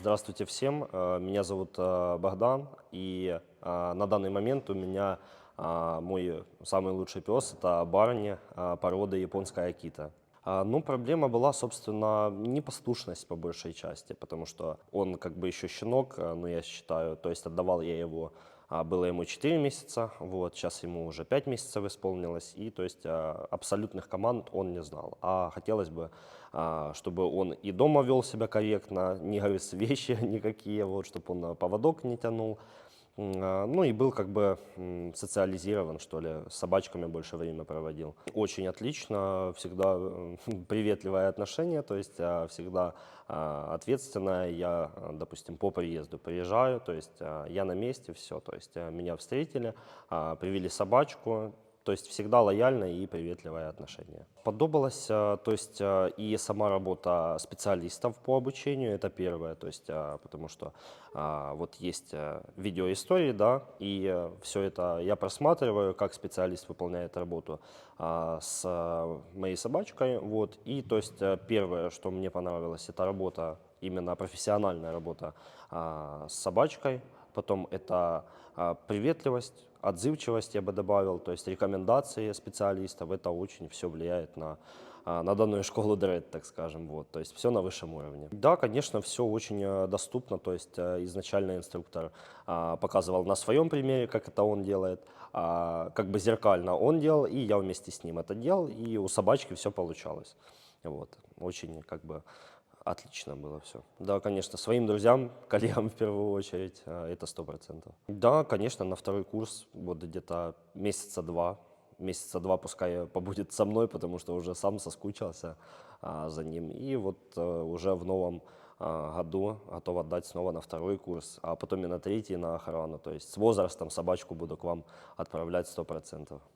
Здравствуйте всем, э, меня зовут э, Богдан, и э, на данный момент у меня мой самый лучший пес – это Барни породы японская Акита. Ну, проблема была, собственно, непослушность по большей части, потому что он как бы еще щенок, ну, я считаю, то есть отдавал я его, было ему 4 месяца, вот, сейчас ему уже 5 месяцев исполнилось, и то есть а, абсолютных команд он не знал. А хотелось бы, а, чтобы он и дома вел себя корректно, не грыз вещи никакие, вот, чтобы он а, поводок не тянул, а, Ну и был как бы социализирован, что ли, с собачками больше время проводил. Очень отлично, всегда э, приветливое отношение, то есть а, всегда а, ответственное. Я, а, допустим, по приезду приезжаю, то есть а, я на месте, все, то есть а, меня встретили, а, привели собачку, то есть всегда лояльное и приветливое отношение. Подобалась, а, то есть а, и сама работа специалистов по обучению, это первое, то есть а, потому что вот есть видеоистории, да, и все это я просматриваю, как специалист выполняет работу с моей собачкой, вот, и то есть первое, что мне понравилось, это работа, именно профессиональная работа с собачкой, потом это а, приветливость, отзывчивость, я бы добавил, то есть рекомендации специалистов, это очень все влияет на, а, на данную школу ДРЭД, так скажем, вот, то есть все на высшем уровне. Да, конечно, все очень э, доступно, то есть э, изначально инструктор а, показывал на своем примере, как это он делает, как бы зеркально он делал, и я вместе с ним это делал, и у собачки все получалось. Вот, очень как бы Отлично было все. Да, конечно, своим друзьям, коллегам в первую очередь, а, это сто процентов. Да, конечно, на второй курс вот где-то месяца два, месяца два пускай побудет со мной, потому что уже сам соскучился а, за ним. И вот а, уже в новом а, году готов отдать снова на второй курс, а потом и на третий на охрану. То есть с возрастом собачку буду к вам отправлять сто процентов.